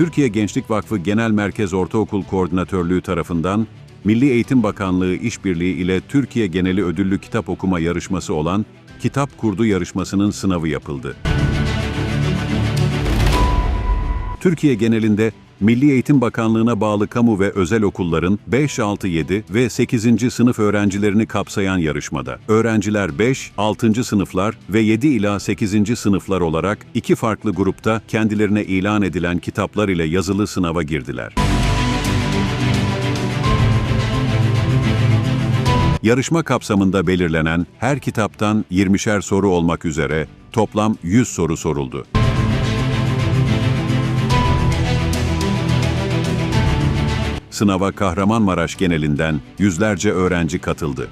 Türkiye Gençlik Vakfı Genel Merkez Ortaokul Koordinatörlüğü tarafından Milli Eğitim Bakanlığı işbirliği ile Türkiye geneli ödüllü kitap okuma yarışması olan Kitap Kurdu yarışmasının sınavı yapıldı. Türkiye genelinde Milli Eğitim Bakanlığı'na bağlı kamu ve özel okulların 5, 6, 7 ve 8. sınıf öğrencilerini kapsayan yarışmada öğrenciler 5, 6. sınıflar ve 7 ila 8. sınıflar olarak iki farklı grupta kendilerine ilan edilen kitaplar ile yazılı sınava girdiler. Yarışma kapsamında belirlenen her kitaptan 20'şer soru olmak üzere toplam 100 soru soruldu. Sınava Kahramanmaraş genelinden yüzlerce öğrenci katıldı.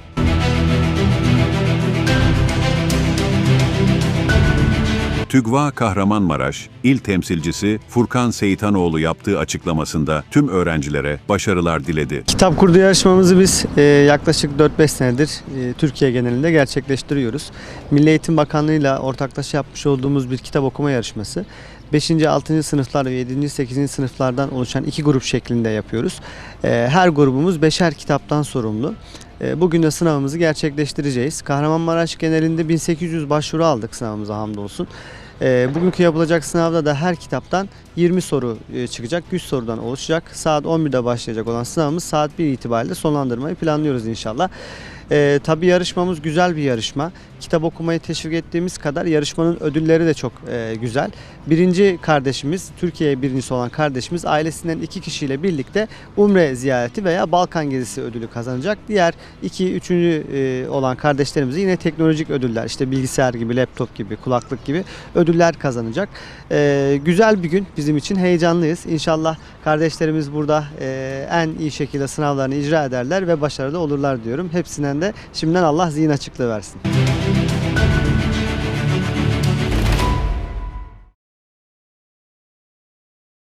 TÜGVA Kahramanmaraş İl Temsilcisi Furkan Seyitanoğlu yaptığı açıklamasında tüm öğrencilere başarılar diledi. Kitap kurdu yarışmamızı biz e, yaklaşık 4-5 senedir e, Türkiye genelinde gerçekleştiriyoruz. Milli Eğitim Bakanlığı ile ortaklaşa yapmış olduğumuz bir kitap okuma yarışması. 5. 6. sınıflar ve 7. 8. sınıflardan oluşan iki grup şeklinde yapıyoruz. E, her grubumuz 5'er kitaptan sorumlu. E, Bugün de sınavımızı gerçekleştireceğiz. Kahramanmaraş genelinde 1800 başvuru aldık sınavımıza hamdolsun. E, Bugünkü yapılacak sınavda da her kitaptan 20 soru e, çıkacak. 100 sorudan oluşacak. Saat 11'de başlayacak olan sınavımız saat 1 itibariyle sonlandırmayı planlıyoruz inşallah. E, tabii yarışmamız güzel bir yarışma. Kitap okumayı teşvik ettiğimiz kadar yarışmanın ödülleri de çok e, güzel. Birinci kardeşimiz, Türkiye birincisi olan kardeşimiz ailesinden iki kişiyle birlikte Umre ziyareti veya Balkan gezisi ödülü kazanacak. Diğer iki, üçüncü e, olan kardeşlerimiz yine teknolojik ödüller, işte bilgisayar gibi, laptop gibi, kulaklık gibi ödüller kazanacak. E, güzel bir gün bizim için heyecanlıyız. İnşallah kardeşlerimiz burada e, en iyi şekilde sınavlarını icra ederler ve başarılı olurlar diyorum. Hepsinden de şimdiden Allah zihin açıklığı versin.